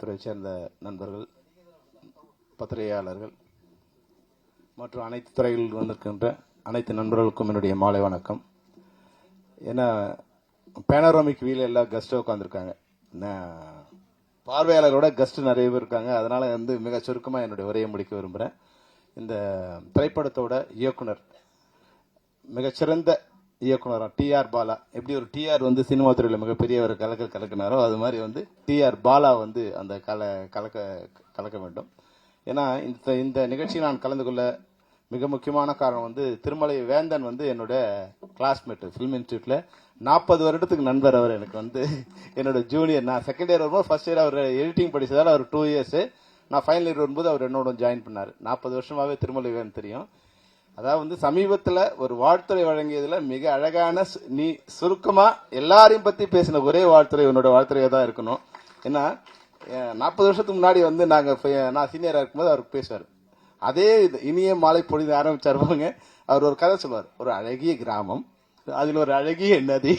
துறை சேர்ந்த நண்பர்கள் பத்திரிகையாளர்கள் மற்றும் அனைத்து துறைகளில் வந்திருக்கின்ற அனைத்து நண்பர்களுக்கும் என்னுடைய மாலை வணக்கம். ஏன்னா பேனரோமிக் வீல எல்லா கெஸ்ட்டாக உட்காந்துருக்காங்க பார்வையாளரோட கெஸ்ட்டு நிறைய பேர் இருக்காங்க. அதனால் வந்து மிக சுருக்கமாக என்னுடைய உரையை முடிக்க விரும்புகிறேன் இந்த திரைப்படத்தோட இயக்குனர் மிகச்சிறந்த இயக்குனராக டிஆர் பாலா. எப்படி ஒரு டிஆர் வந்து சினிமா துறையில் மிகப்பெரிய ஒரு கலக்கல் கலக்கினாரோ அது மாதிரி வந்து டிஆர் பாலா வந்து அந்த கல கலக்க கலக்க வேண்டும். ஏன்னா இந்த இந்த நிகழ்ச்சியில் நான் கலந்து கொள்ள மிக முக்கியமான காரணம் வந்து திருமலை வேந்தன் வந்து என்னோட கிளாஸ்மேட் ஃபிலிம் இன்ஸ்டியூட்டில் நாற்பது வருடத்துக்கு நண்பர் அவர் எனக்கு வந்து என்னோட ஜூனியர் நான் செகண்ட் இயர் வரும்போது ஃபர்ஸ்ட் இயர் அவர் எடிட்டிங் படித்ததால் அவர் டூ இயர்ஸு நான் ஃபைனல் இயர் வரும்போது அவர் என்னோட ஜாயின் பண்ணார். நாற்பது வருஷமாகவே திருமலை வேந்தன் தெரியும். அதாவது வந்து சமீபத்தில் ஒரு வாழ்த்துறை வழங்கியதில் மிக அழகான சு- நீ சுருக்கமாக எல்லாரையும் பற்றி பேசின ஒரே வாழ்த்துறை உன்னோட வாழ்த்துறையாக தான் இருக்கணும். ஏன்னா நாற்பது வருஷத்துக்கு முன்னாடி வந்து நாங்கள் நான் சீனியராக இருக்கும்போது அவருக்கு பேசுவார். அதே இது இனிய மாலை பொழுது ஆரம்பிச்சார் பாருங்க. அவர் ஒரு கதை சொல்லுவார் ஒரு அழகிய கிராமம். அதில் ஒரு அழகிய நதி.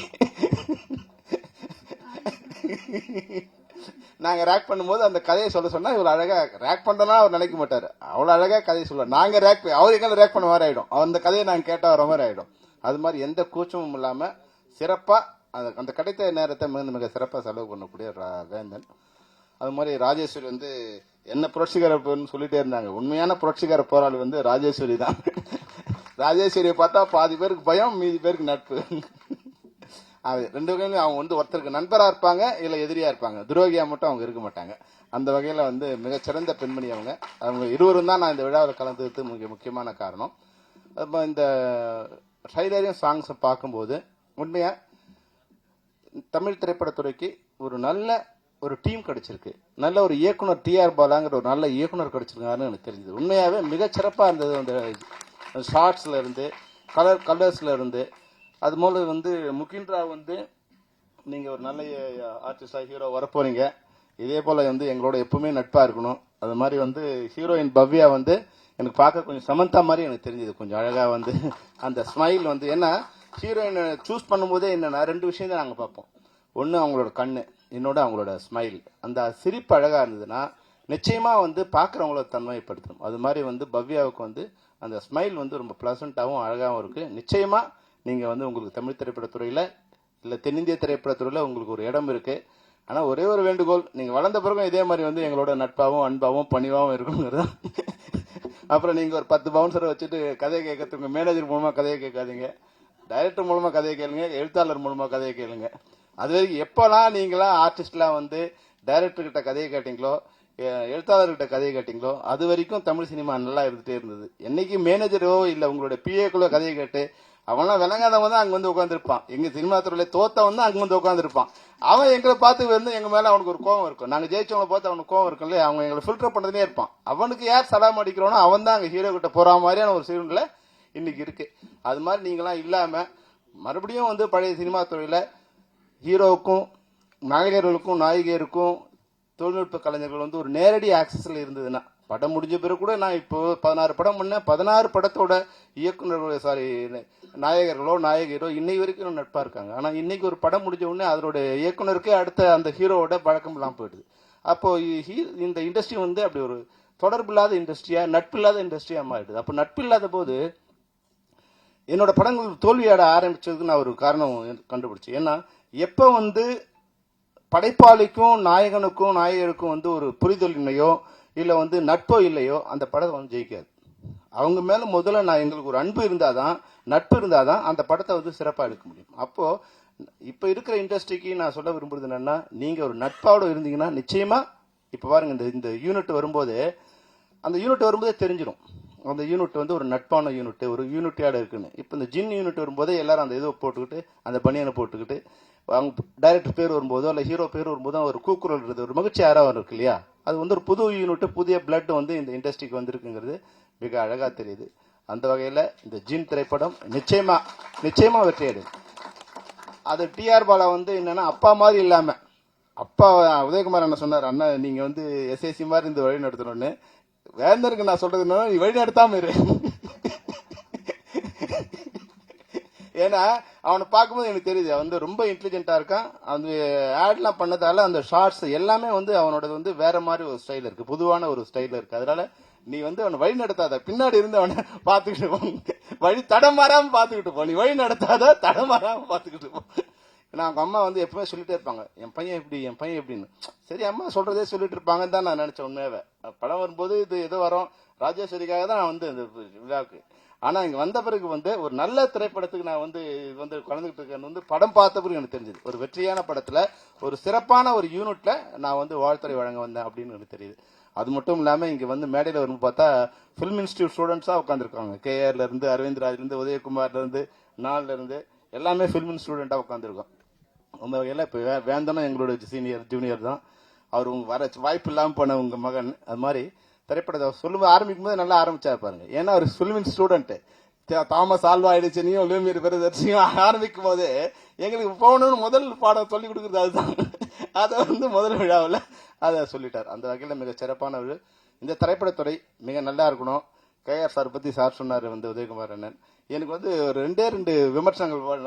நாங்கள் ரேக் பண்ணும்போது அந்த கதையை சொல்ல சொன்னால் இவர் அழகாக ரேக் பண்ணலாம் அவர் நினைக்க மாட்டார். அவ்வளோ அழகாக கதையை சொல்லுவார். நாங்கள் ரேக் அவர் எங்கே ரேக் பண்ண மாதிரி ஆகிடும் அந்த கதையை நாங்கள் கேட்டால் வர மாதிரி ஆகிடும் அது மாதிரி எந்த கூச்சமும் இல்லாமல் சிறப்பாக அந்த அந்த கிடைத்த நேரத்தை மிக மிக சிறப்பாக செலவு பண்ணக்கூடிய வேந்தன் அது மாதிரி ராஜேஸ்வரி வந்து என்ன புரட்சிகர பெண் சொல்லிட்டே இருந்தாங்க. உண்மையான புரட்சிகர போராளி வந்து ராஜேஸ்வரி தான். ராஜேஸ்வரியை பார்த்தா பாதி பேருக்கு பயம் மீதி பேருக்கு நட்பு. ரெண்டு வகையிலும் அவங்க வந்து ஒருத்தருக்கு நண்பராக இருப்பாங்க இல்லை எதிரியாக இருப்பாங்க. துரோகியா மட்டும் அவங்க இருக்க மாட்டாங்க. அந்த வகையில் வந்து மிகச்சிறந்த பெண்மணி அவங்க. அவங்க இருவரும் தான் நான் இந்த விழாவில் கலந்துக்கிறது மிக முக்கியமான காரணம். அப்போ இந்த ட்ரைலரையும் சாங்ஸை பார்க்கும்போது உண்மையாக தமிழ் திரைப்படத்துறைக்கு ஒரு நல்ல ஒரு டீம் கிடைச்சிருக்கு. நல்ல ஒரு இயக்குனர் டிஆர் பாலாங்கிற ஒரு நல்ல இயக்குனர் கிடைச்சிருக்காருன்னு எனக்கு தெரிஞ்சது. உண்மையாகவே மிகச்சிறப்பாக இருந்தது அந்த ஷார்ட்ஸில் இருந்து கலர் கலர்ஸில் இருந்து அது போல வந்து முகின்ரா வந்து நீங்க ஒரு நல்ல ஆர்டிஸ்டா ஹீரோ வரப்போறீங்க. இதே போல வந்து எங்களோட எப்பவுமே நட்பா இருக்கணும். அது மாதிரி வந்து ஹீரோயின் பவ்யா வந்து எனக்கு பார்க்க கொஞ்சம் சமந்தா மாதிரி எனக்கு தெரிஞ்சது. கொஞ்சம் அழகா வந்து அந்த ஸ்மைல் வந்து. ஏன்னா ஹீரோயினை சூஸ் பண்ணும்போதே என்னன்னா ரெண்டு விஷயம் தான் நாங்க பார்ப்போம். ஒன்று அவங்களோட கண்ணு இன்னொன்று அவங்களோட ஸ்மைல் அந்த சிரிப்பு அழகாக இருந்ததுன்னா நிச்சயமாக வந்து பார்க்குறவங்கள தன்மைப்படுத்தணும். அது மாதிரி வந்து பவ்யாவுக்கு வந்து அந்த ஸ்மைல் வந்து ரொம்ப ப்ளசண்ட்டாகவும் அழகாகவும் இருக்குது நிச்சயமாக நீங்கள் வந்து உங்களுக்கு தமிழ் திரைப்படத்துறையில் இல்லை தென்னிந்திய திரைப்படத்துறையில் உங்களுக்கு ஒரு இடம் இருக்குது ஆனால் ஒரே ஒரு வேண்டுகோள் நீங்கள் வளர்ந்த பிறகும் இதே மாதிரி வந்து எங்களோட நட்பாகவும் அன்பாகவும் பணிவாகவும் இருக்கணுங்கிறது அப்புறம் நீங்கள் ஒரு பத்து பவுன்சரை வச்சுட்டு கதையை கேட்கறதுக்கு மேனேஜர் மூலமாக கதையை கேட்காதீங்க. டைரக்டர் மூலமாக கதையை கேளுங்க எழுத்தாளர் மூலமாக கதையை கேளுங்க. அது வரைக்கும் எப்போல்லாம் நீங்களாம் ஆர்டிஸ்ட்லாம் வந்து டைரக்டர்கிட்ட கதையை கேட்டிங்களோ எழுத்தாளர்கிட்ட கதையை கேட்டிங்களோ அது வரைக்கும் தமிழ் சினிமா நல்லா இருந்துகிட்டே இருந்தது. என்றைக்கு மேனேஜரோ இல்லை உங்களோட பிஏக்களோ கதையை கேட்டு அவன்லாம் விளங்காதவன் தான் அங்கே வந்து உட்காந்துருப்பான் எங்கள் சினிமா துறையில் தோத்தவன் தான் அங்கே வந்து உட்காந்துருப்பான் அவன் எங்களை பார்த்து வந்து எங்கள் மேலே அவனுக்கு ஒரு கோவம் இருக்கும். நாங்கள் ஜெயிச்சவங்களை பார்த்து அவனுக்கு கோவம் இருக்கும்ல அவங்க எங்களை ஃபில்டர் பண்ணதுனே இருப்பான். அவனுக்கு யார் சலாம் அடிக்கிறோனோ அவன் தான் அங்கே ஹீரோ கிட்ட போகிற மாதிரியான ஒரு சூழ்நிலை இன்னைக்கு இருக்குது அது மாதிரி நீங்களாம் இல்லாமல் மறுபடியும் வந்து பழைய சினிமா துறையில் ஹீரோவுக்கும் நாயகர்களுக்கும் நாயகியருக்கும் தொழில்நுட்ப கலைஞர்கள் வந்து ஒரு நேரடி ஆக்சஸில் இருந்ததுன்னா படம் முடிஞ்ச பிறகு கூட நான் இப்போ பதினாறு படம் பண்ணேன். பதினாறு படத்தோட இயக்குனர்களோ சாரி நாயகர்களோ நாயகியரோ இன்னை வரைக்கும் நட்பாக இருக்காங்க. ஆனால் இன்னைக்கு ஒரு படம் முடிஞ்ச உடனே அதனோட இயக்குனருக்கு அடுத்த அந்த ஹீரோவோட பழக்கம் இல்லாமல் போயிடுது. அப்போ ஹீ- இந்த இண்டஸ்ட்ரி வந்து அப்படி ஒரு தொடர்பில்லாத இண்டஸ்ட்ரியாக நட்பில்லாத இண்டஸ்ட்ரியாக மாறிடுது. அப்போ நட்பில்லாத போது என்னோட படங்கள் தோல்வியாட ஆரம்பிச்சதுக்கு நான் ஒரு காரணம் கண்டுபிடிச்சேன் ஏன்னா எப்போ வந்து படைப்பாளிக்கும் நாயகனுக்கும் நாயகருக்கும் வந்து ஒரு புரிதலின்மையோ இல்லை வந்து நட்போ இல்லையோ அந்த படத்தை வந்து ஜெயிக்காது. அவங்க மேலே முதல்ல நான் எங்களுக்கு ஒரு அன்பு இருந்தால் தான் நட்பு இருந்தால் தான் அந்த படத்தை வந்து சிறப்பாக எடுக்க முடியும். அப்போது இப்போ இருக்கிற இண்டஸ்ட்ரிக்கு நான் சொல்ல விரும்புறது என்னென்னா நீங்கள் ஒரு நட்பாவோட இருந்தீங்கன்னா நிச்சயமாக இப்போ பாருங்கள் இந்த இந்த யூனிட் வரும்போது அந்த யூனிட் வரும்போதே தெரிஞ்சிடும் அந்த யூனிட் வந்து ஒரு நட்பான யூனிட் ஒரு யூனிட்டியோட இருக்குன்னு. இப்போ இந்த ஜின் யூனிட் வரும்போதே எல்லாரும் அந்த இதை போட்டுக்கிட்டு அந்த பனியனை போட்டுக்கிட்டு அவங்க டைரக்டர் பேர் வரும்போதோ இல்லை ஹீரோ பேர் வரும்போதோ ஒரு கூக்குரல் இருக்குது. ஒரு மகிழ்ச்சி ஆரவம் இருக்கு இல்லையா? அது வந்து ஒரு புது யூனிட் புதிய பிளட் வந்து இந்த இண்டஸ்ட்ரிக்கு வந்திருக்குங்கிறது மிக அழகாக தெரியுது. அந்த வகையில் இந்த ஜீன் திரைப்படம் நிச்சயமா நிச்சயமா வெற்றி அடையும். அது டிஆர் பாலா வந்து என்னன்னா அப்பா மாதிரி இல்லாமல் அப்பா உதயகுமார் அண்ணன் சொன்னார் அண்ணா நீங்கள் வந்து எஸ்எஸ்சி மாதிரி இந்த வழி நடத்தணும்னு. வேந்தருக்கு நான் சொல்றது என்னன்னா நீ வழி நடத்தாம இரு. ஏன்னா அவனை பார்க்கும்போது எனக்கு தெரியுது அவன் வந்து ரொம்ப இன்டெலிஜென்ட்டாக இருக்கான். அந்த ஆட்லாம் பண்ணதால அந்த ஷார்ட்ஸ் எல்லாமே வந்து அவனோட வந்து வேற மாதிரி ஒரு ஸ்டைல் இருக்கு. பொதுவான ஒரு ஸ்டைல் இருக்கு. அதனால நீ வந்து அவனை வழி நடத்தாத. பின்னாடி இருந்து அவனை பார்த்துக்கிட்டு போ. வழி தடமாறாம பார்த்துக்கிட்டு போ. நீ வழி நடத்தாத தடமாறாம பார்த்துக்கிட்டு போ. ஏன்னா அவங்க அம்மா வந்து எப்பவுமே சொல்லிட்டே இருப்பாங்க. என் பையன் எப்படி? என் பையன் எப்படின்னு? சரி அம்மா சொல்றதே சொல்லிட்டு இருப்பாங்கன்னு தான் நான் நினைச்சேன் உண்மையாவே. படம் வரும்போது இது ஏதோ வரும். ராஜேஸ்வரிக்காக தான் நான் வந்து இந்த விழாவுக்கு. ஆனால் இங்கே வந்த பிறகு வந்து ஒரு நல்ல திரைப்படத்துக்கு நான் வந்து இது வந்து கலந்துக்கிட்டு இருக்கேன்னு வந்து படம் பார்த்த பிறகு எனக்கு தெரிஞ்சது. ஒரு வெற்றியான படத்தில் ஒரு சிறப்பான ஒரு யூனிட்ல நான் வந்து வாழ்த்துறை வழங்க வந்தேன் அப்படின்னு எனக்கு தெரியுது. அது மட்டும் இல்லாமல் இங்கே வந்து மேடையில் வரும்போது பார்த்தா ஃபிலிம் இன்ஸ்டியூட் ஸ்டூடெண்ட்ஸாக உட்காந்துருக்காங்க கேஆர்லேருந்து அரவிந்த் ராஜ்ல எல்லாமே ஃபிலிம் ஸ்டூடெண்ட்டாக உட்காந்துருக்கோம் அந்த வகையில் இப்போ வே வேந்தனும் எங்களோட சீனியர் ஜூனியர் தான். அவர் வர வாய்ப்பு இல்லாமல் போன உங்கள் மகன் அது மாதிரி திரைப்படத்தை சொல்லும்போது ஆரம்பிக்கும் போது நல்லா ஆரம்பிச்சா பாருங்க. ஏன்னா அவர் ஃபிலிமின் ஸ்டூடெண்ட் தாமஸ் ஆல்வா எடிச்சனையும் லூமியர் பெருதர்ச்சியும் ஆரம்பிக்கும் போது எங்களுக்கு போகணும்னு முதல் பாடம் சொல்லி கொடுக்குறது அதுதான். அதை வந்து முதல் விழாவில் அதை சொல்லிட்டார். அந்த வகையில் மிக சிறப்பானவர் இந்த திரைப்படத்துறை மிக நல்லா இருக்கணும். கேஆர் சார் பற்றி சார் சொன்னார் வந்து உதயகுமார் அண்ணன். எனக்கு வந்து ஒரு ரெண்டே ரெண்டு விமர்சனங்கள்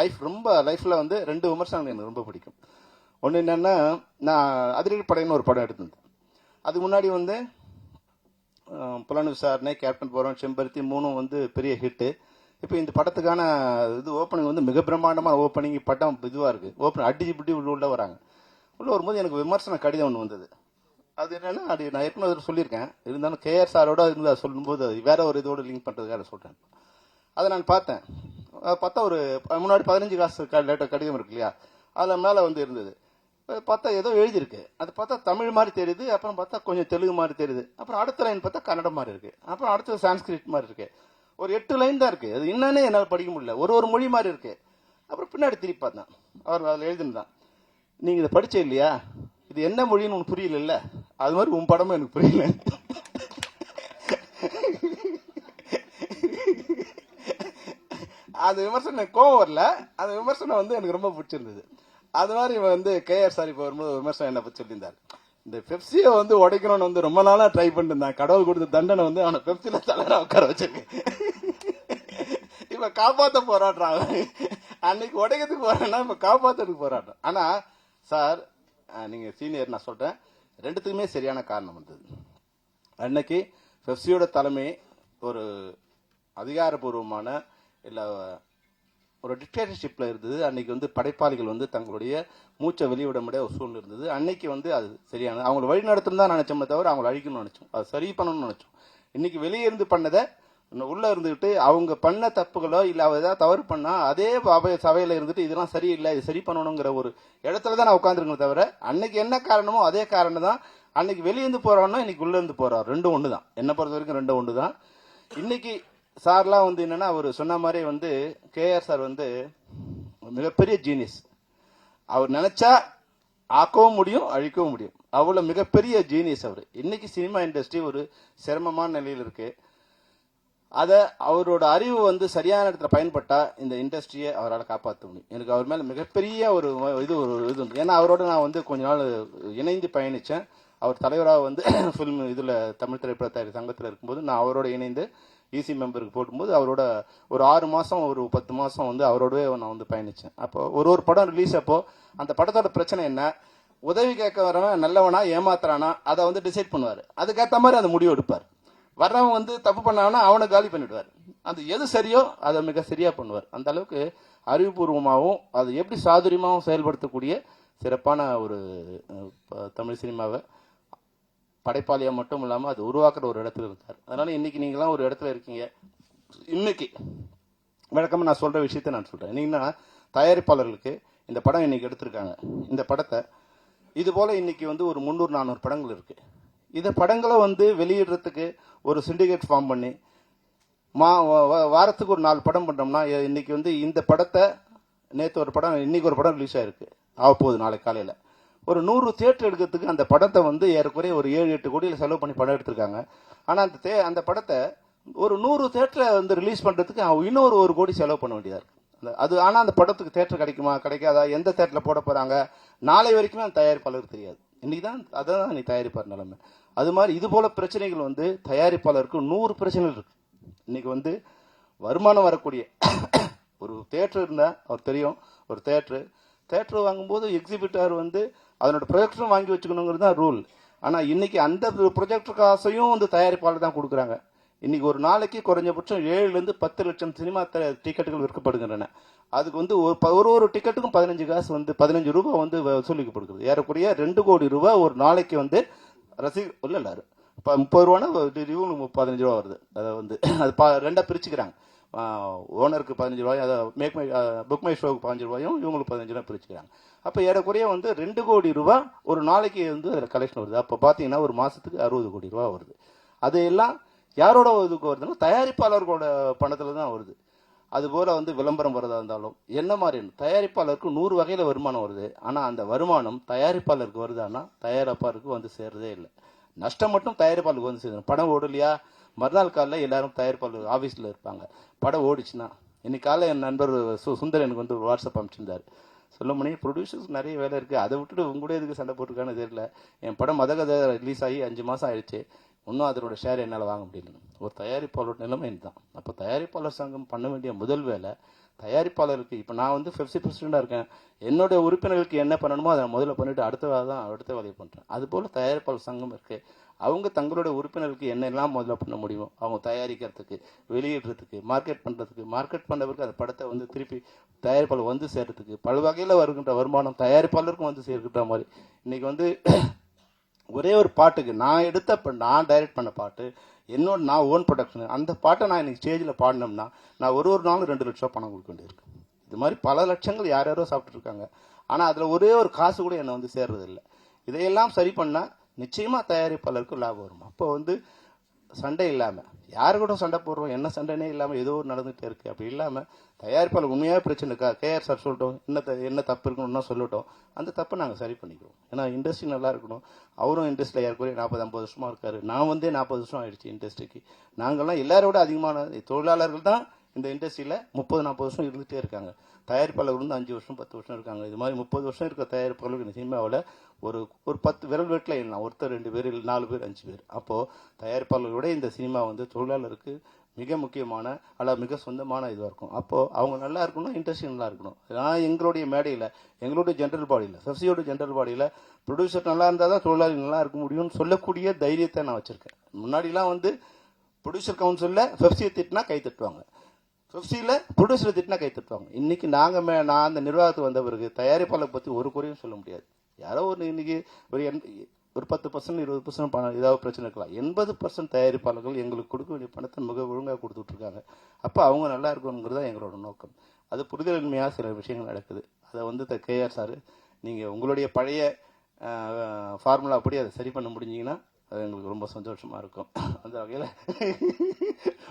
லைஃப் ரொம்ப லைஃப்பில் வந்து ரெண்டு விமர்சனங்கள் எனக்கு ரொம்ப பிடிக்கும். ஒன்று என்னென்னா நான் அதிரடி படைன்னு ஒரு படம் எடுத்திருந்தேன். அதுக்கு முன்னாடி வந்து புலன் விசாரணை கேப்டன் போகிறோம் செம்பருத்தி மூணும் வந்து பெரிய ஹிட்டு இப்போ இந்த படத்துக்கான இது ஓப்பனிங் வந்து மிக பிரம்மாண்டமான ஓப்பனிங் படம் இதுவாக இருக்குது ஓப்பன் அடிச்சு பிடி உள்ள உள்ளே வராங்க. உள்ளே வரும்போது எனக்கு விமர்சன கடிதம் ஒன்று வந்தது. அது என்னென்னா அது நான் ஏற்கனவே சொல்லியிருக்கேன். இருந்தாலும் கேஆர் சாரோட இருந்து அதை சொல்லும்போது அது வேற ஒரு இதோடு லிங்க் பண்ணுறதுக்காக சொல்கிறேன் அதை நான் பார்த்தேன். பார்த்தா ஒரு முன்னாடி பதினஞ்சு காசு லேட்டர் கடிதம் இருக்கு இல்லையா? அதில் மேலே வந்து இருந்தது. பார்த்தா ஏதோ எழுதியிருக்கு. அது பார்த்தா தமிழ் மாதிரி தெரியுது அப்புறம் பார்த்தா கொஞ்சம் தெலுங்கு மாதிரி தெரியுது. அப்புறம் அடுத்த லைன் பார்த்தா கன்னடம் மாதிரி இருக்குது அப்புறம் அடுத்தது சான்ஸ்கிரிட் மாதிரி இருக்குது ஒரு எட்டு லைன் தான் இருக்குது அது என்னன்னே என்னால் படிக்க முடியல. ஒரு ஒரு மொழி மாதிரி இருக்குது அப்புறம் பின்னாடி திருப்பி பார்த்தேன். அவர் அதில் எழுதிருந்தான் நீங்கள் இதை படித்த இல்லையா? இது என்ன மொழின்னு உனக்கு புரியல அது மாதிரி உன் படமும் எனக்கு புரியல. அந்த விமர்சனம் கோவம் வரல. அந்த விமர்சனம் வந்து எனக்கு ரொம்ப பிடிச்சிருந்தது. அது மாதிரி இவன் வந்து கேஆர் சார் இப்போ வரும்போது விமர்சனம் என்ன பற்றி சொல்லியிருந்தார். இந்த பெப்சியை வந்து உடைக்கணும்னு வந்து ரொம்ப நாளா ட்ரை பண்ணிட்டு இருந்தான். கடவுள் கொடுத்த தண்டனை வந்து அவனை பெப்சில தலைவரா உட்கார வச்சிருக்கு. இப்ப காப்பாத்த போராடுறான் அன்னைக்கு உடைக்கிறதுக்கு போறான்னா இப்ப காப்பாத்துறதுக்கு போராடுறான் ஆனா சார் நீங்கள் நீங்க சீனியர் நான் சொல்றேன். ரெண்டுத்துக்குமே சரியான காரணம் வந்தது. அன்னைக்கு பெப்சியோட தலைமை ஒரு அதிகாரபூர்வமான இல்லை ஒரு டிக்டேட்டர்ஷிப்பில் இருந்தது. அன்னைக்கு வந்து படைப்பாளிகள் வந்து தங்களுடைய மூச்சை வெளியிட முடியாத ஒரு சூழ்நிலை இருந்தது. அன்னைக்கு வந்து அது சரியானது. அவங்களை வழி நடத்தணும் தான் நினச்சோமே தவிர அவங்களை அழிக்கணும்னு நினைச்சோம். அதை சரி பண்ணணும்னு நினச்சோம். இன்னைக்கு வெளியே இருந்து பண்ணதை உள்ளே இருந்துக்கிட்டு அவங்க பண்ண தப்புகளோ இல்லை அவ ஏதாவது தவறு பண்ணால் அதே அவை சபையில் இருந்துட்டு இதெல்லாம் சரியில்லை இது சரி பண்ணணுங்கிற ஒரு இடத்துல தான் நான் உட்காந்துருக்கேன் தவிர அன்னைக்கு என்ன காரணமோ அதே காரணம் தான் அன்னைக்கு வெளியே இருந்து இன்னைக்கு உள்ளேருந்து இருந்து ரெண்டும் ஒன்று தான் என்னை பொறுத்த வரைக்கும் ரெண்டும் ஒன்று தான் இன்னைக்கு சார்லாம் வந்து என்னென்னா அவர் சொன்ன மாதிரி வந்து கேஆர் சார் வந்து மிகப்பெரிய ஜீனியஸ் அவர் நினச்சா ஆக்கவும் முடியும் அழிக்கவும் முடியும். அவ்வளோ மிகப்பெரிய ஜீனியஸ் அவர். இன்னைக்கு சினிமா இண்டஸ்ட்ரி ஒரு சிரமமான நிலையில் இருக்கு. அதை அவரோட அறிவு வந்து சரியான இடத்துல பயன்பட்டால் இந்த இண்டஸ்ட்ரியை அவரால் காப்பாற்ற முடியும். எனக்கு அவர் மேலே மிகப்பெரிய ஒரு இது ஒரு இது உண்டு. ஏன்னா அவரோட நான் வந்து கொஞ்ச நாள் இணைந்து பயணித்தேன் அவர் தலைவராக வந்து ஃபிலிம் இதில் தமிழ் திரைப்பட தயாரி சங்கத்தில் இருக்கும்போது நான் அவரோட இணைந்து இசி மெம்பருக்கு போடும்போது அவரோட ஒரு ஆறு மாதம் ஒரு பத்து மாதம் வந்து அவரோடவே நான் வந்து பயணித்தேன் அப்போ ஒரு ஒரு படம் ரிலீஸ் அப்போ அந்த படத்தோட பிரச்சனை என்ன? உதவி கேட்க வரவன் நல்லவனா ஏமாத்துறானா அதை வந்து டிசைட் பண்ணுவார். அதுக்கேற்ற மாதிரி அந்த முடிவு எடுப்பார். வர்றவன் வந்து தப்பு பண்ணாங்கன்னா அவனை காலி பண்ணிவிடுவார் அது எது சரியோ அதை மிக சரியாக பண்ணுவார். அந்த அளவுக்கு அறிவுபூர்வமாகவும் அது எப்படி சாதுரியமாகவும் செயல்படுத்தக்கூடிய சிறப்பான ஒரு தமிழ் சினிமாவை படைப்பாளியா மட்டும் இல்லாமல் அது உருவாக்குற ஒரு இடத்துல இருந்தார் அதனால இன்னைக்கு நீங்களாம் ஒரு இடத்துல இருக்கீங்க. இன்னைக்கு வழக்கமாக நான் சொல்ற விஷயத்த நான் சொல்றேன். என்னன்னா தயாரிப்பாளர்களுக்கு இந்த படம் இன்னைக்கு எடுத்திருக்காங்க. இந்த படத்தை இது போல இன்னைக்கு வந்து ஒரு முந்நூறு நானூறு படங்கள் இருக்கு. இந்த படங்களை வந்து வெளியிடுறதுக்கு ஒரு சிண்டிகேட் ஃபார்ம் பண்ணி மா வா- வாரத்துக்கு ஒரு நாலு படம் பண்ணோம்னா இன்றைக்கி இன்னைக்கு வந்து இந்த படத்தை நேற்று ஒரு படம் இன்னைக்கு ஒரு படம் ரிலீஸ் ஆயிருக்கு. ஆக போகுது நாளைக்கு காலையில். ஒரு நூறு தியேட்டர் எடுக்கிறதுக்கு அந்த படத்தை வந்து ஏறக்குறைய ஒரு ஏழு எட்டு கோடியில் செலவு பண்ணி படம் எடுத்திருக்காங்க. ஆனால் அந்த தே அந்த படத்தை ஒரு நூறு தேட்டரை வந்து ரிலீஸ் பண்ணுறதுக்கு அவன் இன்னொரு ஒரு கோடி செலவு பண்ண வேண்டியதாக இருக்குது அந்த- அது ஆனால் அந்த படத்துக்கு தேட்டர் கிடைக்குமா கிடைக்காதா எந்த தேட்டரில் போட போகிறாங்க நாளை வரைக்குமே அந்த தயாரிப்பாளருக்கு தெரியாது. இன்னைக்கு தான் அதான் நீ தயாரிப்பார் நிலைமை. அது மாதிரி இது போல பிரச்சனைகள் வந்து தயாரிப்பாளருக்கு நூறு பிரச்சனைகள் இருக்கு. இன்னைக்கு வந்து வருமானம் வரக்கூடிய ஒரு தேட்டர் இருந்தால் அவர் தெரியும் ஒரு தேட்ரு தேட்டர் வாங்கும்போது எக்ஸிபிட்டார் வந்து அதனோட ப்ரொஜெக்டரும் வாங்கி வச்சுக்கணுங்கிறது தான் ரூல் ஆனால் இன்னைக்கு அந்த ப்ரொஜெக்டர் காசையும் வந்து தயாரிப்பாளர் தான் கொடுக்குறாங்க. இன்னைக்கு ஒரு நாளைக்கு குறைஞ்சபட்சம் ஏழுலேருந்து பத்து லட்சம் சினிமா த- டிக்கெட்டுகள் விற்கப்படுகின்றன. அதுக்கு வந்து ஒரு ப- ஒரு ஒரு டிக்கெட்டுக்கும் பதினஞ்சு காசு வந்து பதினஞ்சு ரூபாய் வந்து வசூலிக்கப்படுகிறது ஏறக்குறைய ரெண்டு கோடி ரூபா ஒரு நாளைக்கு வந்து ரசி இல்லை இல்லை இப்போ முப்பது ரூபானா பதினஞ்சு ரூபா வருது. அதை வந்து அது பா- ரெண்டாக பிரிச்சுக்கிறாங்க. ஓனருக்கு பதினஞ்சு ரூபாயும் அதை மேக் மை புக் மை ஷோவுக்கு பதினஞ்சு ரூபாயும் இவங்களுக்கு பதினஞ்சு ரூபாய் பிரிச்சுக்கிறாங்க. அப்போ ஏறக்குறைய வந்து ரெண்டு கோடி ரூபா ஒரு நாளைக்கு வந்து அதில் கலெக்ஷன் வருது. அப்போ பார்த்தீங்கன்னா ஒரு மாதத்துக்கு அறுபது கோடி ரூபா வருது. அது எல்லாம் யாரோட இதுக்கு வருதுன்னா தயாரிப்பாளர்களோட பணத்தில் தான் வருது. அதுபோல் வந்து விளம்பரம் வரதா இருந்தாலும் என்ன மாதிரி தயாரிப்பாளருக்கு நூறு வகையில் வருமானம் வருது. ஆனால் அந்த வருமானம் தயாரிப்பாளருக்கு வருதான்னா தயாரிப்பாளருக்கு வந்து சேர்றதே இல்லை. நஷ்டம் மட்டும் தயாரிப்பாளருக்கு வந்து சேரும். பணம் ஓடலையா? மறுநாள் காலையில் எல்லாரும் தயாரிப்பாளர் ஆஃபீஸில் இருப்பாங்க. படம் ஓடிச்சுன்னா. இன்னைக்கு காலை என் நண்பர் சு- சுந்தர் எனக்கு வந்து ஒரு வாட்ஸ்அப் அனுப்பிச்சிருந்தாரு. சொல்ல முடியும் ப்ரொடியூசர்ஸ் நிறைய வேலை இருக்குது அதை விட்டுட்டு உங்க கூட எதுக்கு சண்டை போட்டிருக்கான்னு தெரியல. என் படம் மதகதை ரிலீஸ் ஆகி அஞ்சு மாதம் ஆயிடுச்சு. இன்னும் அதனோட ஷேர் என்னால் வாங்க முடியல. ஒரு தயாரிப்பாளர் நிலைமை தான் அப்போ தயாரிப்பாளர் சங்கம் பண்ண வேண்டிய முதல் வேலை தயாரிப்பாளருக்கு இப்போ நான் வந்து ஃபிஃப்டி பர்சன்டாக இருக்கேன். என்னோட உறுப்பினர்களுக்கு என்ன பண்ணணுமோ அதை முதல்ல பண்ணிவிட்டு அடுத்த வேலை தான் அடுத்த வேலையை பண்ணுறேன் அதுபோல் தயாரிப்பாளர் சங்கம் இருக்குது அவங்க தங்களோட உறுப்பினர்களுக்கு என்னெல்லாம் முதல்ல பண்ண முடியும் அவங்க தயாரிக்கிறதுக்கு வெளியிடுறதுக்கு மார்க்கெட் பண்ணுறதுக்கு மார்க்கெட் பண்ணவருக்கு அந்த படத்தை வந்து திருப்பி தயாரிப்பாளர் வந்து சேர்றதுக்கு பல வகையில் வருகின்ற வருமானம் தயாரிப்பாளருக்கும் வந்து சேர்க்கின்ற மாதிரி. இன்றைக்கி வந்து ஒரே ஒரு பாட்டுக்கு நான் எடுத்த நான் டைரக்ட் பண்ண பாட்டு என்னோட நான் ஓன் ப்ரொடக்ஷன் அந்த பாட்டை நான் இன்னைக்கு ஸ்டேஜில் பாடினோம்னா நான் ஒரு ஒரு நாளும் ரெண்டு லட்சம் ரூபா பணம் கொடுக்க வேண்டியிருக்கு இது மாதிரி பல லட்சங்கள் யார் யாரோ சாப்பிட்ருக்காங்க ஆனால் அதில் ஒரே ஒரு காசு கூட என்னை வந்து சேர்றதில்லை. இதையெல்லாம் சரி பண்ணால் நிச்சயமாக தயாரிப்பாளருக்கு லாபம் வரும். அப்போ வந்து சண்டை இல்லாமல் யார் கூட சண்டை போடுறோம் என்ன சண்டைனே இல்லாமல் ஏதோ ஒரு நடந்துகிட்டே இருக்குது அப்படி இல்லாமல் தயாரிப்பாளர் உண்மையாக பிரச்சனை இருக்கா? கேஆர் சார் சொல்லட்டும் என்ன த- என்ன தப்பு இருக்கணும்னா சொல்லட்டும். அந்த தப்பை நாங்கள் சரி பண்ணிக்கிறோம். ஏன்னா இண்டஸ்ட்ரி நல்லா இருக்கணும். அவரும் இண்டஸ்ட்ரியில் ஏற்கனவே நாற்பது ஐம்பது வருஷமாக இருக்கார். நான் வந்தே நாற்பது வருஷம் ஆயிடுச்சு இண்டஸ்ட்ரிக்கு நாங்கெல்லாம் எல்லாரோட அதிகமான தொழிலாளர்கள் தான் இந்த இண்டஸ்ட்ரியில் முப்பது நாற்பது வருஷம் இருந்துகிட்டே இருக்காங்க. தயாரிப்பாளர் வந்து அஞ்சு வருஷம் பத்து வருஷம் இருக்காங்க. இது மாதிரி முப்பது வருஷம் இருக்க தயாரிப்பாளருக்கு இந்த சினிமாவில் ஒரு ஒரு பத்து விரல் வீட்டில் எண்ணலாம் ஒருத்தர் ரெண்டு பேர் இல்லை நாலு பேர் அஞ்சு பேர். அப்போது தயாரிப்பாளர்களோட இந்த சினிமா வந்து தொழிலாளருக்கு மிக முக்கியமான அல்ல மிக சொந்தமான இதுவாக இருக்கும். அப்போது அவங்க நல்லா இருக்கணும் இண்டஸ்ட்ரி நல்லா இருக்கணும். நான் எங்களுடைய மேடையில் எங்களுடைய ஜென்ரல் பாடியில் சசியோட ஜென்ரல் பாடியில் ப்ரொடியூசர் நல்லா இருந்தால் தான் தொழிலாளி நல்லா இருக்க முடியும்னு சொல்லக்கூடிய தைரியத்தை நான் வச்சுருக்கேன். முன்னாடிலாம் வந்து ப்ரொடியூசர் கவுன்சிலில் ஃபெஃப்சியை திட்டினா கை தட்டுவாங்க. பெப்சியில் ப்ரொடியூசரை திட்டினா கை தட்டுவாங்க. இன்றைக்கி நாங்கள் மே நான் அந்த நிர்வாகத்துக்கு வந்த பிறகு தயாரிப்பாளர் பற்றி ஒரு குறையும் சொல்ல முடியாது. யாரோ ஒரு இன்னைக்கு ஒரு எண் ஒரு பத்து பர்சன்ட் இருபது பர்சன்ட் பணம் ஏதாவது பிரச்சனை இருக்கலாம். எண்பது பர்சன்ட் தயாரிப்பாளர்கள் எங்களுக்கு கொடுக்க வேண்டிய பணத்தை மிக ஒழுங்காக கொடுத்துட்ருக்காங்க. அப்போ அவங்க நல்லா இருக்கணுங்கிறது தான் எங்களோட நோக்கம். அது புரிதலின்மையாக சில விஷயங்கள் நடக்குது. அதை வந்து த கேஆர் சார் நீங்கள் உங்களுடைய பழைய ஃபார்முலா அப்படி அதை சரி பண்ண முடிஞ்சிங்கன்னா அது எங்களுக்கு ரொம்ப சந்தோஷமாக இருக்கும். அந்த வகையில்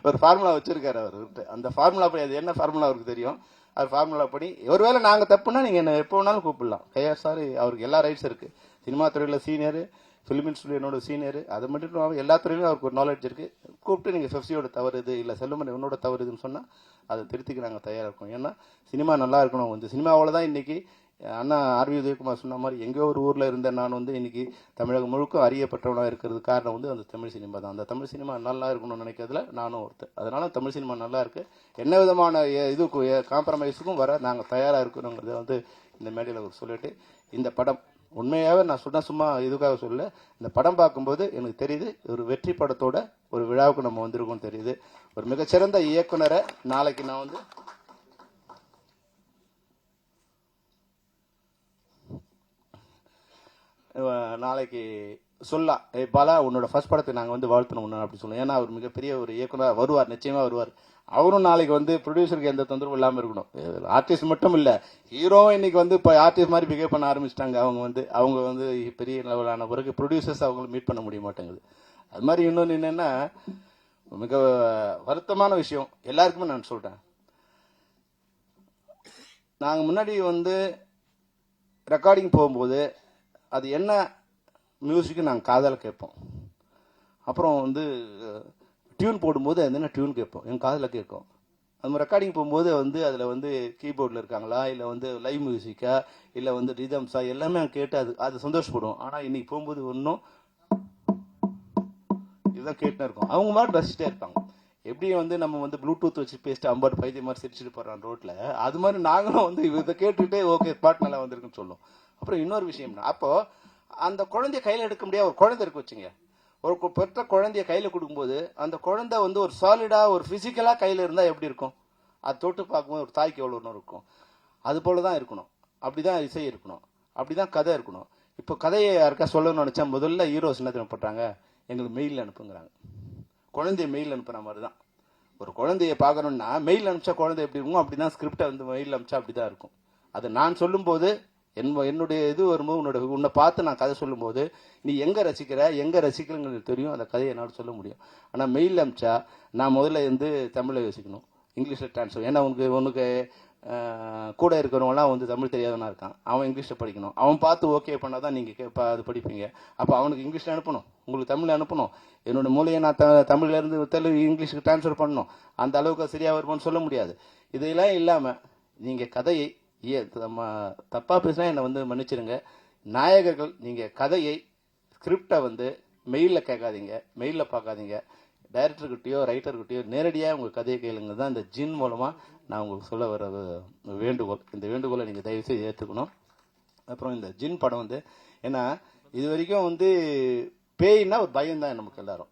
ஒரு ஃபார்முலா வச்சுருக்காரு அவர் அந்த ஃபார்முலா படி அது என்ன ஃபார்முலா அவருக்கு தெரியும்? அது ஃபார்முலா படி ஒருவேளை நாங்கள் தப்புனா நீங்கள் என்ன எப்போ வேணாலும் கூப்பிடலாம். கையார் சார் அவருக்கு எல்லா ரைட்ஸும் இருக்குது சினிமா துறையில் சீனியர் ஃபிலிம் ஸ்டூடியோனோட சீனியர் அது மட்டும் இல்லாமல் எல்லா துறையிலும் அவருக்கு ஒரு நாலேஜ் இருக்குது கூப்பிட்டு நீங்கள் ஃபெஃப்சியோட தவறு இது இல்லை செல்லுமணி உன்னோட தவறு இதுன்னு சொன்னால் அதை திருத்திக்க நாங்கள் தயாராக இருக்கோம். ஏன்னா சினிமா நல்லா இருக்கணும். வந்து சினிமாவில் தான் இன்றைக்கி அண்ணா ஆர்வி உதயகுமார் சொன்ன மாதிரி எங்கேயோ ஒரு ஊரில் இருந்த நான் வந்து இன்றைக்கி தமிழகம் முழுக்க அறியப்பட்டவனாக இருக்கிறது காரணம் வந்து அந்த தமிழ் சினிமா தான். அந்த தமிழ் சினிமா நல்லா இருக்கணும்னு நினைக்கிறதுல நானும் ஒருத்தர் அதனால் தமிழ் சினிமா நல்லா இருக்குது என்ன விதமான எ- காம்ப்ரமைஸுக்கும் வர நாங்கள் தயாராக இருக்கணுங்கிறத வந்து இந்த மேடையில் ஒரு சொல்லிட்டு இந்த படம் உண்மையாகவே நான் சொன்ன சும்மா இதுக்காக சொல்ல இந்த படம் பார்க்கும்போது எனக்கு தெரியுது ஒரு வெற்றி படத்தோட ஒரு விழாவுக்கு நம்ம வந்திருக்கோம் தெரியுது. ஒரு மிகச்சிறந்த இயக்குனரை நாளைக்கு நான் வந்து நாளைக்கு சொல்லலாம் ஏய் பாலா உன்னோட ஃபர்ஸ்ட் படத்தை நாங்கள் வந்து வாழ்த்தணும் உன்னை அப்படி சொல்லுவோம். ஏன்னா அவர் மிகப்பெரிய ஒரு இயக்குனர் வருவார் நிச்சயமாக வருவார். அவரும் நாளைக்கு வந்து ப்ரொடியூசருக்கு எந்த தொந்தரவும் இல்லாமல் இருக்கணும். ஆர்டிஸ்ட் மட்டும் இல்லை ஹீரோ இன்னைக்கு வந்து இப்போ ஆர்டிஸ்ட் மாதிரி பிஹேவ் பண்ண ஆரம்பிச்சிட்டாங்க. அவங்க வந்து அவங்க வந்து பெரிய லெவலான பிறகு ப்ரொடியூசர்ஸ் அவங்கள மீட் பண்ண முடிய மாட்டேங்குது. அது மாதிரி இன்னொன்று என்னென்னா மிக வருத்தமான விஷயம். எல்லாருக்குமே நான் சொல்கிறேன் நாங்கள் முன்னாடி வந்து ரெக்கார்டிங் போகும்போது அது என்ன மியூசிக்கு நாங்கள் காதலை கேட்போம். அப்புறம் வந்து டியூன் போடும்போது அது என்ன டியூன் கேட்போம். என் காதில் கேட்கும். நம்ம ரெக்கார்டிங் போகும்போது வந்து அதில் வந்து கீபோர்டில் இருக்காங்களா? இல்லை வந்து லைவ் மியூசிக்கா இல்லை வந்து ரிதம்ஸா எல்லாமே அங்க கேட்டு அது அது சந்தோஷப்படுவோம். ஆனால் இன்றைக்கி போகும்போது ஒன்றும் இதுதான் கேட்டுனே இருக்கும். அவங்க மாதிரி ரசிச்சிட்டே இருப்பாங்க. எப்படி வந்து நம்ம வந்து ப்ளூடூத் வச்சு பேசிட்டு ஐம்பது பைத்திய மாதிரி சிரிச்சுட்டு போகிறோம் ரோட்டில் அது மாதிரி நாங்களும் வந்து இதை கேட்டுகிட்டே ஓகே பாட்டு நல்லா வந்திருக்குன்னு சொல்லுவோம். அப்புறம் இன்னொரு விஷயம்னா அப்போது அந்த குழந்தைய கையில் எடுக்க முடியாது. ஒரு குழந்தை இருக்கு வச்சுங்க. ஒரு பெற்ற குழந்தைய கையில் கொடுக்கும்போது அந்த குழந்தை வந்து ஒரு சாலிடாக ஒரு ஃபிசிக்கலாக கையில் இருந்தால் எப்படி இருக்கும்? அது தொட்டு பார்க்கும்போது ஒரு தாய்க்கு எவ்வளோ ஒன்று இருக்கும்? அது போல தான் இருக்கணும். அப்படி தான் இசை இருக்கணும். அப்படி தான் கதை இருக்கணும். இப்போ கதையை யாருக்கா சொல்லணும்னு நினைச்சா முதல்ல ஹீரோஸ் என்ன தினப்படுறாங்க எங்களுக்கு மெயில் அனுப்புங்கிறாங்க. குழந்தைய மெயில் அனுப்புற மாதிரி தான் ஒரு குழந்தைய பார்க்கணுன்னா மெயில் அனுப்பிச்சா குழந்தை எப்படி இருக்கும் அப்படி தான் ஸ்கிரிப்டை வந்து மெயில் அனுப்பிச்சா அப்படிதான் இருக்கும். அது நான் சொல்லும்போது என் என்னுடைய இது வரும்போது உன்னோட உன்னை பார்த்து நான் கதை சொல்லும்போது நீ எங்கே ரசிக்கிற எங்கே ரசிக்கிறங்கிறது தெரியும் அந்த கதையை என்னால் சொல்ல முடியும். ஆனால் மெயில் அமிச்சா நான் முதல்ல வந்து தமிழை யோசிக்கணும். இங்கிலீஷில் ட்ரான்ஸ்ஃபர் ஏன்னா உனக்கு உனக்கு கூட இருக்கிறவங்களாம் வந்து தமிழ் தெரியாதவனா இருக்கான். அவன் இங்கிலீஷில் படிக்கணும். அவன் பார்த்து ஓகே பண்ணால் தான் கே- ப- அது படிப்பீங்க. அப்போ அவனுக்கு இங்கிலீஷில் அனுப்பணும். உங்களுக்கு தமிழில் அனுப்பணும். என்னோட மூலையை நான் த தமிழ்லேருந்து தெலுங்கு இங்கிலீஷுக்கு ட்ரான்ஸ்ஃபர் பண்ணணும். அந்த அளவுக்கு சரியாக வருமான்னு சொல்ல முடியாது. இதெல்லாம் இல்லாமல் நீங்கள் கதையை ஏ தப்பாக பேசினா என்னை வந்து மன்னிச்சிருங்க. நாயகர்கள் நீங்கள் கதையை ஸ்கிரிப்டை வந்து மெயில்ல கேட்காதீங்க. மெயில்ல பார்க்காதீங்க. டைரக்டர்கிட்டயோ ரைட்டர்கிட்டயோ நேரடியாக உங்கள் கதையை கேளுங்க. தான் இந்த ஜின் மூலமாக நான் உங்களுக்கு சொல்ல வர வேண்டுகோள். இந்த வேண்டுகோளை நீங்கள் தயவுசெய்து ஏற்றுக்கணும். அப்புறம் இந்த ஜின் படம் வந்து ஏன்னா இது வரைக்கும் வந்து பேய்னா ஒரு பயம் தான் நமக்கு எல்லாரும்.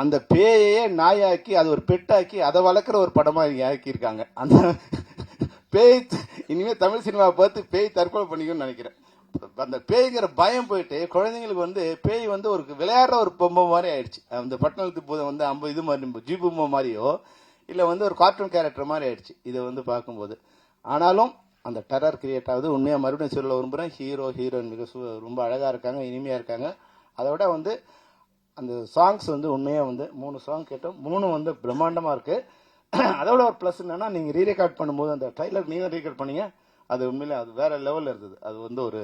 அந்த பேயையே நாயாக்கி அது ஒரு பெட்டாக்கி அதை வளர்க்குற ஒரு படமாக இங்கே ஆக்கியிருக்காங்க அந்த பேய் இனிமே தமிழ் சினிமாவை பார்த்து பேய் தற்கொலை பண்ணிக்கணும்னு நினைக்கிறேன். அந்த பேய்ங்கிற பயம் போயிட்டு குழந்தைங்களுக்கு வந்து பேய் வந்து ஒரு விளையாடுற ஒரு பொம்மை மாதிரி ஆயிடுச்சு. அந்த பட்டணத்து போது வந்து ஐம்பது இது மாதிரி ஜி பொம்மை மாதிரியோ இல்லை வந்து ஒரு கார்ட்டூன் கேரக்டர் மாதிரி ஆயிடுச்சு இதை வந்து பார்க்கும்போது. ஆனாலும் அந்த டெரர் கிரியேட் ஆகுது. உண்மையாக மறுபடியும் சொல்ல விரும்புகிறேன் ஹீரோ ஹீரோயின் மிக ரொம்ப அழகாக இருக்காங்க இனிமையாக இருக்காங்க. அதை விட வந்து அந்த சாங்ஸ் வந்து உண்மையாக வந்து மூணு சாங் கேட்டோம். மூணு வந்து பிரம்மாண்டமாக இருக்குது அதோட ஒரு ப்ளஸ் என்னன்னா நீங்கள் ரீ ரெக்கார்ட் பண்ணும்போது அந்த ட்ரைலர் நீங்கள் ரீரெக்கார்ட் பண்ணீங்க அது உண்மையிலே அது வேற லெவலில் இருந்தது. அது வந்து ஒரு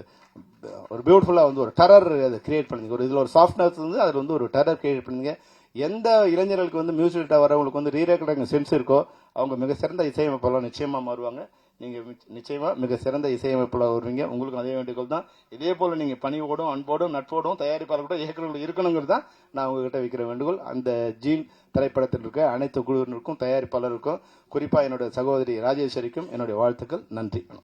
ஒரு பியூட்டிஃபுல்லாக வந்து ஒரு டெரர் அதை கிரியேட் பண்ணிங்க. ஒரு இதில் ஒரு சாஃப்ட்னஸ் வந்து அதில் வந்து ஒரு டெரர் கிரியேட் பண்ணிங்க. எந்த இளைஞர்களுக்கு வந்து மியூசிக் வரவங்களுக்கு வந்து ரீ ரெக்கார்டிங் சென்ஸ் இருக்கோ அவங்க மிக சிறந்த இசையமைப்பாளர் நிச்சயமாக மாறுவாங்க. நீங்கள் நிச்சயமாக மிக சிறந்த இசையமைப்பில் வருவீங்க. உங்களுக்கும் அதே வேண்டுகோள் தான். இதே போல் நீங்கள் பணிவோடும் அன்போடும் நட்போடும் தயாரிப்பாளர் கூட இயக்குநர்கள் இருக்கணுங்கிறது தான் நான் உங்ககிட்ட வைக்கிற வேண்டுகோள். அந்த ஜீன் திரைப்படத்தில் இருக்க அனைத்து குழுவினருக்கும் தயாரிப்பாளருக்கும் குறிப்பாக என்னுடைய சகோதரி ராஜேஸ்வரிக்கும் என்னுடைய வாழ்த்துக்கள். நன்றி.